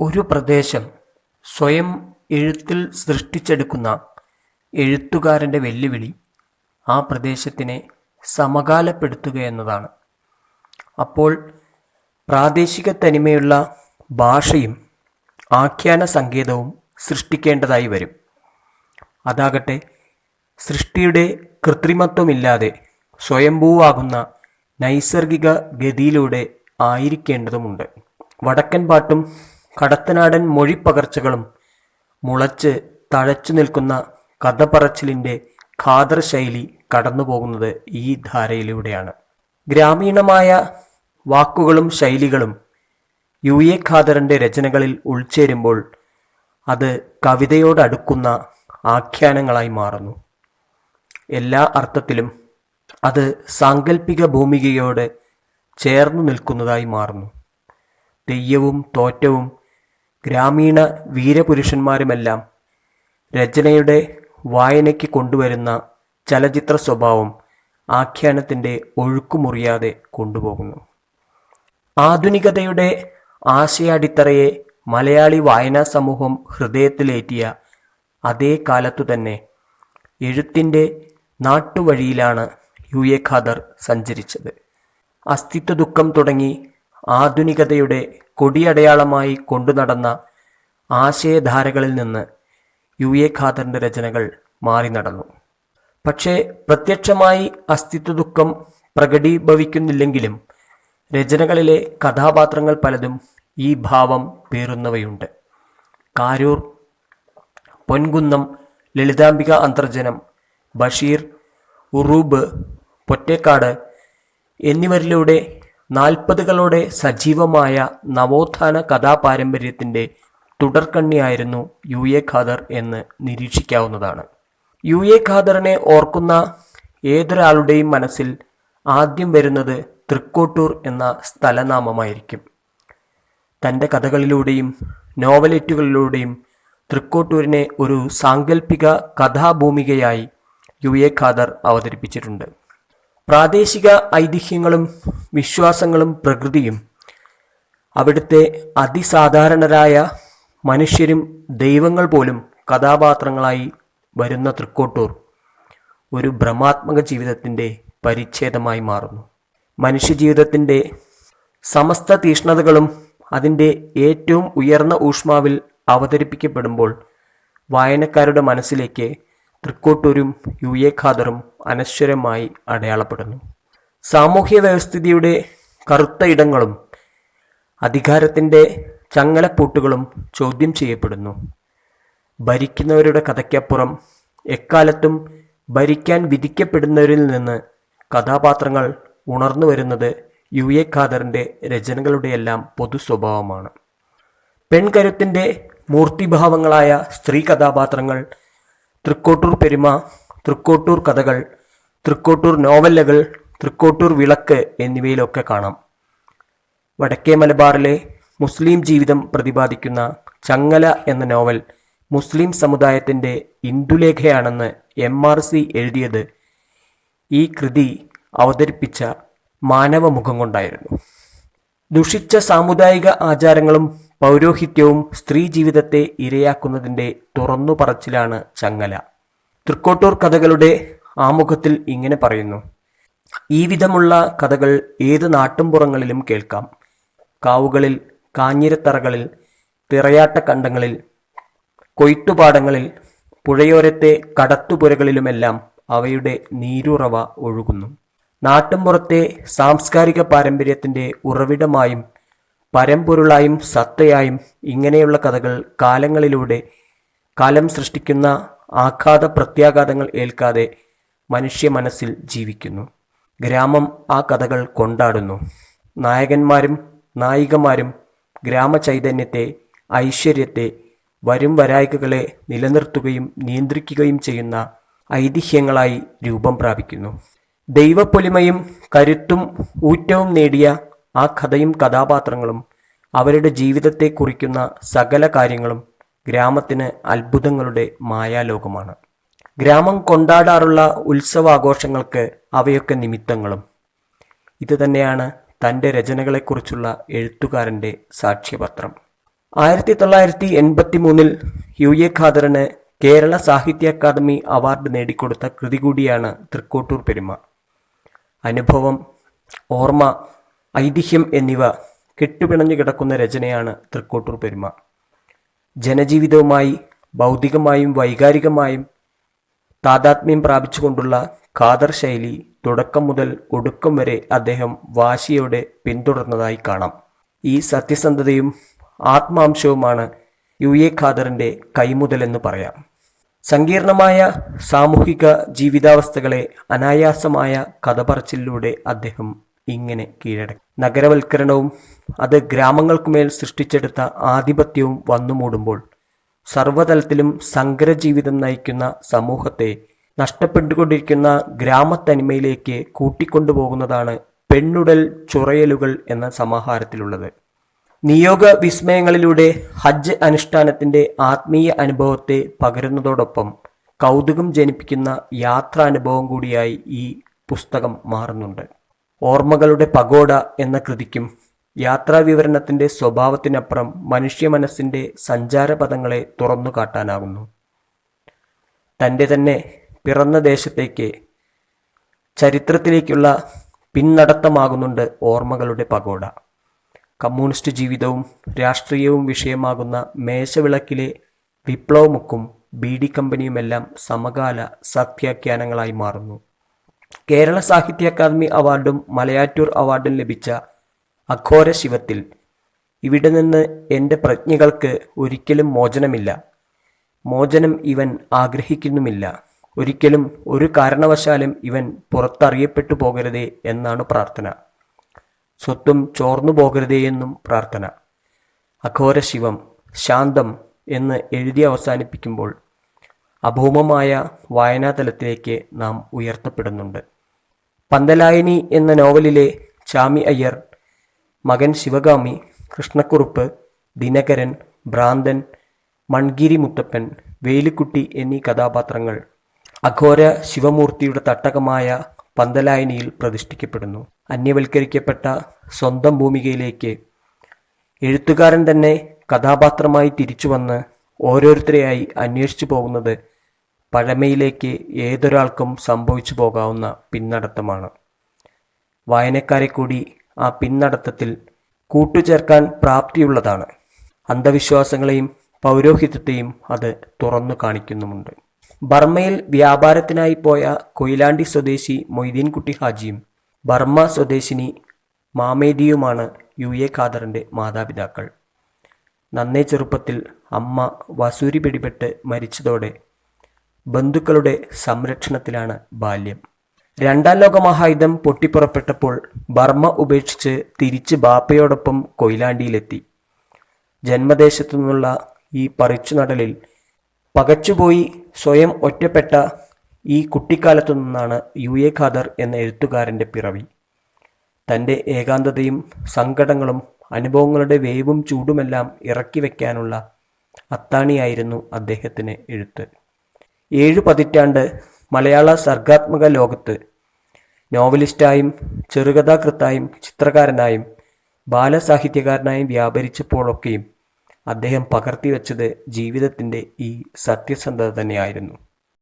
ഒരു പ്രദേശം സ്വയം എഴുത്തിൽ സൃഷ്ടിച്ചെടുക്കുന്ന എഴുത്തുകാരന്റെ വെല്ലുവിളി ആ പ്രദേശത്തിനെ സമകാലപ്പെടുത്തുക എന്നതാണ്. അപ്പോൾ പ്രാദേശിക തനിമയുള്ള ഭാഷയും ആഖ്യാന സങ്കേതവും സൃഷ്ടിക്കേണ്ടതായി വരും. അതാകട്ടെ സൃഷ്ടിയുടെ കൃത്രിമത്വമില്ലാതെ സ്വയംഭൂവാകുന്ന നൈസർഗിക ഗതിയിലൂടെ ആയിരിക്കേണ്ടതുമുണ്ട്. വടക്കൻ പാട്ടും കടത്തനാടൻ മൊഴിപ്പകർച്ചകളും മുളച്ച് തഴച്ചു നിൽക്കുന്ന കഥ പറച്ചിലിന്റെ ഖാദർ ശൈലി കടന്നുപോകുന്നത് ഈ ധാരയിലൂടെയാണ്. ഗ്രാമീണമായ വാക്കുകളും ശൈലികളും യു എ ഖാദറിന്റെ രചനകളിൽ ഉൾച്ചേരുമ്പോൾ അത് കവിതയോടടുക്കുന്ന ആഖ്യാനങ്ങളായി മാറുന്നു. എല്ലാ അർത്ഥത്തിലും അത് സാങ്കല്പിക ഭൂമികയോട് ചേർന്നു നിൽക്കുന്നതായി മാറുന്നു. തെയ്യവും തോറ്റവും ഗ്രാമീണ വീരപുരുഷന്മാരുമെല്ലാം രചനയുടെ വായനയ്ക്ക് കൊണ്ടുവരുന്ന ചലച്ചിത്ര സ്വഭാവം ആഖ്യാനത്തിന്റെ ഒഴുക്കുമുറിയാതെ കൊണ്ടുപോകുന്നു. ആധുനികതയുടെ ആശയാടിത്തറയെ മലയാളി വായനാ സമൂഹം ഹൃദയത്തിലേറ്റിയ അതേ കാലത്തു തന്നെ എഴുത്തിന്റെ നാട്ടുവഴിയിലാണ് യു എ ഖാദർ സഞ്ചരിച്ചത്. അസ്തിത്വ ദുഃഖം തുടങ്ങി ആധുനികതയുടെ കൊടിയടയാളമായി കൊണ്ടുനടന്ന ആശയധാരകളിൽ നിന്ന് യു എ ഖാദറിന്റെ രചനകൾ മാറി നടന്നു. പക്ഷേ പ്രത്യക്ഷമായി അസ്തിത്വ ദുഃഖം പ്രകടീഭവിക്കുന്നില്ലെങ്കിലും രചനകളിലെ കഥാപാത്രങ്ങൾ പലതും ഈ ഭാവം പേറുന്നവയുണ്ട്. കാരൂർ പൊൻകുന്നം ലളിതാംബിക അന്തർജനം ബഷീർ ഉറൂബ് പൊറ്റേക്കാട് എന്നിവരിലൂടെ നാൽപ്പതുകളുടെ സജീവമായ നവോത്ഥാന കഥാപാരമ്പര്യത്തിന്റെ തുടർക്കണ്ണിയായിരുന്നു യു എ ഖാദർ എന്ന് നിരീക്ഷിക്കാവുന്നതാണ്. യു എ ഖാദറിനെ ഓർക്കുന്ന ഏതൊരാളുടെയും മനസ്സിൽ ആദ്യം വരുന്നത് തൃക്കോട്ടൂർ എന്ന സ്ഥലനാമമായിരിക്കും. തന്റെ കഥകളിലൂടെയും നോവലേറ്റുകളിലൂടെയും തൃക്കോട്ടൂരിനെ ഒരു സാങ്കല്പിക കഥാഭൂമികയായി യു എ ഖാദർ അവതരിപ്പിച്ചിട്ടുണ്ട്. പ്രാദേശിക ഐതിഹ്യങ്ങളും വിശ്വാസങ്ങളും പ്രകൃതിയും അവിടുത്തെ അതിസാധാരണരായ മനുഷ്യരും ദൈവങ്ങൾ പോലും കഥാപാത്രങ്ങളായി വരുന്ന തൃക്കോട്ടൂർ ഒരു ഭ്രമാത്മക ജീവിതത്തിന്റെ പരിച്ഛേദമായി മാറുന്നു. മനുഷ്യജീവിതത്തിന്റെ സമസ്ത തീഷ്ണതകളും അതിന്റെ ഏറ്റവും ഉയർന്ന ഊഷ്മാവിൽ അവതരിപ്പിക്കപ്പെടുമ്പോൾ വായനക്കാരുടെ മനസ്സിലേക്ക് തൃക്കോട്ടൂരും യു എ ഖാദറും അനശ്വരമായി അടയാളപ്പെടുന്നു. സാമൂഹ്യ വ്യവസ്ഥിതിയുടെ കറുത്ത ഇടങ്ങളും അധികാരത്തിന്റെ ചങ്ങലപ്പൂട്ടുകളും ചോദ്യം ചെയ്യപ്പെടുന്നു. ഭരിക്കുന്നവരുടെ കഥയ്ക്കപ്പുറം എക്കാലത്തും ഭരിക്കാൻ വിധിക്കപ്പെടുന്നവരിൽ നിന്ന് കഥാപാത്രങ്ങൾ ഉണർന്നു വരുന്നത് യു എ ഖാദറിന്റെ രചനകളുടെയെല്ലാം പൊതു സ്വഭാവമാണ്. പെൺകരുത്തിന്റെ മൂർത്തിഭാവങ്ങളായ സ്ത്രീ കഥാപാത്രങ്ങൾ തൃക്കോട്ടൂർ പെരുമ തൃക്കോട്ടൂർ കഥകൾ തൃക്കോട്ടൂർ നോവലുകൾ തൃക്കോട്ടൂർ വിളക്ക് എന്നിവയിലൊക്കെ കാണാം. വടക്കേ മലബാറിലെ മുസ്ലിം ജീവിതം പ്രതിപാദിക്കുന്ന ചങ്ങല എന്ന നോവൽ മുസ്ലിം സമുദായത്തിന്റെ ഇന്ദുലേഖയാണെന്ന് എം ആർ സി എഴുതിയത് ഈ കൃതി അവതരിപ്പിച്ച മാനവമുഖം കൊണ്ടായിരുന്നു. ദുഷിച്ച സാമുദായിക ആചാരങ്ങളും പൗരോഹിത്യവും സ്ത്രീ ജീവിതത്തെ ഇരയാക്കുന്നതിന്റെ തുറന്നു പറച്ചിലാണ് ചങ്ങല. തൃക്കോട്ടൂർ കഥകളുടെ ആമുഖത്തിൽ ഇങ്ങനെ പറയുന്നു. ഈ വിധമുള്ള കഥകൾ ഏത് നാട്ടുംപുറങ്ങളിലും കേൾക്കാം. കാവുകളിൽ കാഞ്ഞിരത്തറകളിൽ തിറയാട്ടക്കണ്ടങ്ങളിൽ കൊയ്ത്തുപാടങ്ങളിൽ പുഴയോരത്തെ കടത്തുപുരകളിലുമെല്ലാം അവയുടെ നീരുറവ ഒഴുകുന്നു. നാട്ടുംപുറത്തെ സാംസ്കാരിക പാരമ്പര്യത്തിന്റെ ഉറവിടമായും പരമ്പൊരുളായും സത്തയായും ഇങ്ങനെയുള്ള കഥകൾ കാലങ്ങളിലൂടെ കാലം സൃഷ്ടിക്കുന്ന ആഘാത പ്രത്യാഘാതങ്ങൾ ഏൽക്കാതെ മനുഷ്യ മനസ്സിൽ ജീവിക്കുന്നു. ഗ്രാമം ആ കഥകൾ കൊണ്ടാടുന്നു. നായകന്മാരും നായികമാരും ഗ്രാമചൈതന്യത്തെ ഐശ്വര്യത്തെ വരും വരായികകളെ നിലനിർത്തുകയും നിയന്ത്രിക്കുകയും ചെയ്യുന്ന ഐതിഹ്യങ്ങളായി രൂപം പ്രാപിക്കുന്നു. ദൈവപ്പൊലിമയും കരുത്തും ഊറ്റവും നേടിയ ആ കഥയും കഥാപാത്രങ്ങളും അവരുടെ ജീവിതത്തെ കുറിക്കുന്ന സകല കാര്യങ്ങളും ഗ്രാമത്തിന് അത്ഭുതങ്ങളുടെ മായാലോകമാണ്. ഗ്രാമം കൊണ്ടാടാറുള്ള ഉത്സവാഘോഷങ്ങൾക്ക് അവയൊക്കെ നിമിത്തങ്ങളും. ഇത് തന്നെയാണ് തന്റെ രചനകളെക്കുറിച്ചുള്ള എഴുത്തുകാരന്റെ സാക്ഷ്യപത്രം. ആയിരത്തി തൊള്ളായിരത്തി എൺപത്തി മൂന്നിൽ യു എ ഖാദറിന് കേരള സാഹിത്യ അക്കാദമി അവാർഡ് നേടിക്കൊടുത്ത കൃതി കൂടിയാണ് തൃക്കോട്ടൂർ പെരുമ. അനുഭവം ഓർമ്മ ഐതിഹ്യം എന്നിവ കെട്ടുപിണഞ്ഞു കിടക്കുന്ന രചനയാണ് തൃക്കോട്ടൂർ പെരുമ. ജനജീവിതവുമായി ഭൗതികമായും വൈകാരികമായും താതാത്മ്യം പ്രാപിച്ചുകൊണ്ടുള്ള ഖാദർ ശൈലി തുടക്കം മുതൽ ഒടുക്കം വരെ അദ്ദേഹം വാശിയോടെ പിന്തുടർന്നതായി കാണാം. ഈ സത്യസന്ധതയും ആത്മാംശവുമാണ് യു എ ഖാദറിന്റെ കൈമുതലെന്ന് പറയാം. സങ്കീർണമായ സാമൂഹിക ജീവിതാവസ്ഥകളെ അനായാസമായ കഥ പറച്ചിലൂടെ അദ്ദേഹം ഇങ്ങനെ കീഴടക്കി. നഗരവൽക്കരണവും അത് ഗ്രാമങ്ങൾക്കുമേൽ സൃഷ്ടിച്ചെടുത്ത ആധിപത്യവും വന്നു മൂടുമ്പോൾ സർവതലത്തിലും സങ്കരജീവിതം നയിക്കുന്ന സമൂഹത്തെ നഷ്ടപ്പെട്ടുകൊണ്ടിരിക്കുന്ന ഗ്രാമത്തനിമയിലേക്ക് കൂട്ടിക്കൊണ്ടുപോകുന്നതാണ് പെണ്ണുടൽ ചുറയലുകൾ എന്ന സമാഹാരത്തിലുള്ളത്. നിയോഗ വിസ്മയങ്ങളിലൂടെ ഹജ്ജ് അനുഷ്ഠാനത്തിന്റെ ആത്മീയ അനുഭവത്തെ പകരുന്നതോടൊപ്പം കൗതുകം ജനിപ്പിക്കുന്ന യാത്രാനുഭവം കൂടിയായി ഈ പുസ്തകം മാറുന്നുണ്ട്. ഓർമ്മകളുടെ പഗോഡ എന്ന കൃതിക്കും യാത്രാ വിവരണത്തിന്റെ സ്വഭാവത്തിനപ്പുറം മനുഷ്യ മനസ്സിന്റെ സഞ്ചാരപഥങ്ങളെ തുറന്നു കാട്ടാനാകുന്നു. തന്റെ തന്നെ പിറന്ന ദേശത്തേക്ക് ചരിത്രത്തിലേക്കുള്ള പിന്നടത്തമാകുന്നുണ്ട് ഓർമ്മകളുടെ പഗോഡ. കമ്മ്യൂണിസ്റ്റ് ജീവിതവും രാഷ്ട്രീയവും വിഷയമാകുന്ന മേശവിളക്കിലെ വിപ്ലവമുക്കും ബി ഡി കമ്പനിയുമെല്ലാം സമകാല സത്യാഖ്യാനങ്ങളായി മാറുന്നു. കേരള സാഹിത്യ അക്കാദമി അവാർഡും മലയാറ്റൂർ അവാർഡും ലഭിച്ച അഘോര ശിവത്തിൽ ഇവിടെ നിന്ന് എന്റെ പ്രജ്ഞകൾക്ക് ഒരിക്കലും മോചനമില്ല. മോചനം ഇവൻ ആഗ്രഹിക്കുന്നുമില്ല. ഒരിക്കലും ഒരു കാരണവശാലും ഇവൻ പുറത്തറിയപ്പെട്ടു പോകരുതേ എന്നാണ് പ്രാർത്ഥന. സ്വത്തും ചോർന്നു പോകരുതേ എന്നും പ്രാർത്ഥന. അഘോര ശിവം ശാന്തം എന്ന് എഴുതി അവസാനിപ്പിക്കുമ്പോൾ അഭൗമമായ വായനാതലത്തിലേക്ക് നാം ഉയർത്തപ്പെടുന്നുണ്ട്. പന്തലായനി എന്ന നോവലിലെ ചാമി അയ്യർ മകൻ ശിവഗാമി കൃഷ്ണക്കുറുപ്പ് ദിനകരൻ ഭ്രാന്തൻ മൺഗിരി മുത്തപ്പൻ വേലിക്കുട്ടി എന്നീ കഥാപാത്രങ്ങൾ അഘോര ശിവമൂർത്തിയുടെ തട്ടകമായ പന്തലായനിയിൽ പ്രതിഷ്ഠിക്കപ്പെടുന്നു. അന്യവൽക്കരിക്കപ്പെട്ട സ്വന്തം ഭൂമികയിലേക്ക് എഴുത്തുകാരൻ തന്നെ കഥാപാത്രമായി തിരിച്ചു വന്ന് ഓരോരുത്തരെയായി അന്വേഷിച്ചു പോകുന്നത് പഴമയിലേക്ക് ഏതൊരാൾക്കും സംഭവിച്ചു പോകാവുന്ന പിന്നടത്തമാണ്. വായനക്കാരെ കൂടി ആ പിന്നടത്തത്തിൽ കൂട്ടുചേർക്കാൻ പ്രാപ്തിയുള്ളതാണ്. അന്ധവിശ്വാസങ്ങളെയും പൗരോഹിത്യത്തെയും അത് തുറന്നു കാണിക്കുന്നുമുണ്ട്. ബർമ്മയിൽ വ്യാപാരത്തിനായി പോയ കൊയിലാണ്ടി സ്വദേശി മൊയ്തീൻകുട്ടി ഹാജിയും ബർമ്മ സ്വദേശിനി മാമേദിയുമാണ് യു എ ഖാദറിന്റെ മാതാപിതാക്കൾ. നന്നേ ചെറുപ്പത്തിൽ അമ്മ വസൂരി പിടിപെട്ട് മരിച്ചതോടെ ബന്ധുക്കളുടെ സംരക്ഷണത്തിലാണ് ബാല്യം. രണ്ടാം ലോക മഹായുധം പൊട്ടിപ്പുറപ്പെട്ടപ്പോൾ ബർമ്മ ഉപേക്ഷിച്ച് തിരിച്ച് ബാപ്പയോടൊപ്പം കൊയിലാണ്ടിയിലെത്തി. ജന്മദേശത്തു നിന്നുള്ള ഈ പറിച്ചു നടലിൽ പകച്ചുപോയി സ്വയം ഒറ്റപ്പെട്ട ഈ കുട്ടിക്കാലത്തു നിന്നാണ് യു എ ഖാദർ എന്ന എഴുത്തുകാരന്റെ പിറവി. തന്റെ ഏകാന്തതയും സങ്കടങ്ങളും അനുഭവങ്ങളുടെ വേവും ചൂടുമെല്ലാം ഇറക്കി വയ്ക്കാനുള്ള അത്താണിയായിരുന്നു അദ്ദേഹത്തിന് എഴുത്ത്. ഏഴു പതിറ്റാണ്ട് മലയാള സർഗാത്മക ലോകത്ത് നോവലിസ്റ്റായും ചെറുകഥാകൃത്തായും ചിത്രകാരനായും ബാലസാഹിത്യകാരനായും വ്യാപരിച്ചപ്പോഴൊക്കെയും അദ്ദേഹം പകർത്തിവെച്ചത് ജീവിതത്തിന്റെ ഈ സത്യസന്ധത തന്നെയായിരുന്നു.